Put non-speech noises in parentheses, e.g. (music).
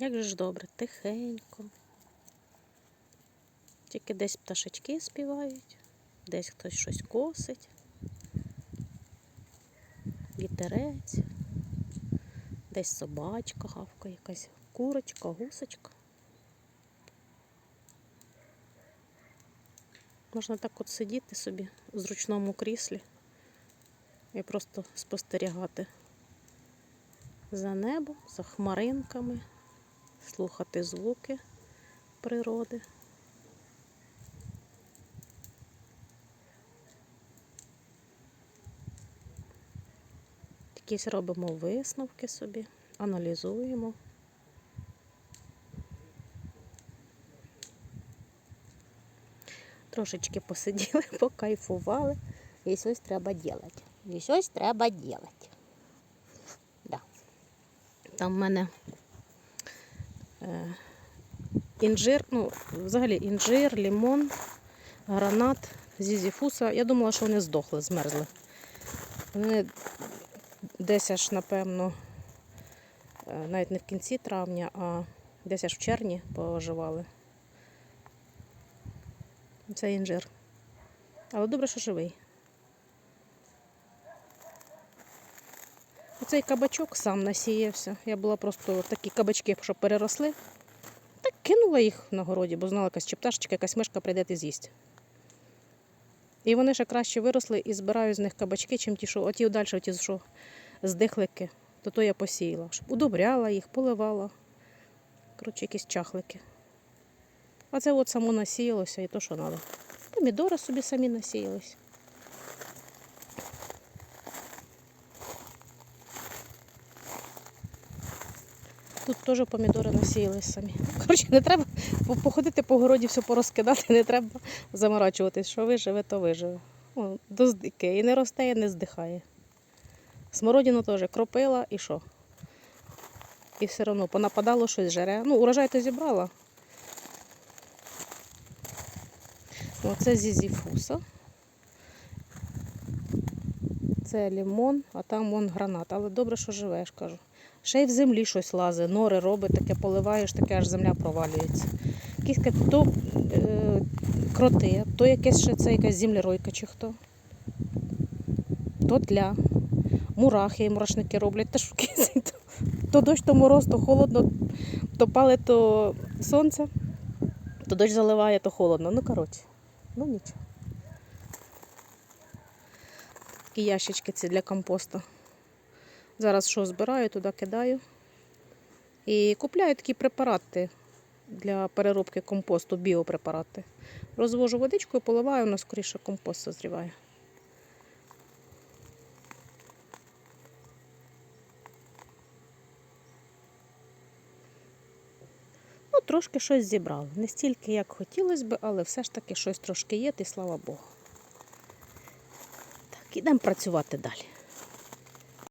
Як же ж добре, тихенько. Тільки десь пташечки співають, десь хтось щось косить. Вітерець, десь собачка гавкає, якась курочка, гусочка. Можна так от сидіти собі в зручному кріслі і просто спостерігати за небом, за хмаринками, слухати звуки природи. Якісь робимо висновки собі, аналізуємо. Трошечки посиділи, (laughs) покайфували. І щось треба робити. І щось треба робити. Да. Там в мене інжир, ну, взагалі інжир, лимон, гранат, зізіфуса. Я думала, що вони здохли, змерзли. Вони десь аж, напевно, е, навіть не в кінці травня, а десь аж в червні поживали. Це інжир. Але добре, що живий. Оцей кабачок сам насіявся. Я була просто такі кабачки, що переросли. Так кинула їх на городі, бо знала, якась чи пташечка, якась мишка прийде і з'їсть. І вони ще краще виросли і збираю з них кабачки, чим ті, що оті далі, оті, що здихлики, то то я посіяла. Щоб удобряла їх, поливала. Коротше, якісь чахлики. А це от само насіялося і то, що треба. Помідори собі самі насіялись. Тут теж помідори насіялись самі. Коротше, не треба походити по городі, все порозкидати, не треба заморачуватись, що виживе, то виживе. О, доздике. І не росте, і не здихає. Смородину теж кропила і що? І все одно понападало щось жере. Ну, урожай то зібрала. Оце зізіфуса. Це лимон, а там вон гранат. Але добре, що живеш, кажу. Ще й в землі щось лазить, нори робить, таке поливаєш, таке аж земля провалюється. Якісь ка- то е, кроти, то якесь ще це якась землеройка чи хто. То тля. Мурахи і мурашники роблять, та що кисень, то, дощ, то мороз, то холодно, то палить, то сонце, то дощ заливає, то холодно. Ну, коротше, ну нічого. Такі ящички ці для компосту. Зараз що збираю, туди кидаю. І купляю такі препарати для переробки компосту, біопрепарати. Розвожу водичкою, поливаю, воно скоріше компост созріває. Ну, трошки щось зібрав. Не стільки, як хотілося б, але все ж таки щось трошки є, і слава Богу. Так, ідемо працювати далі.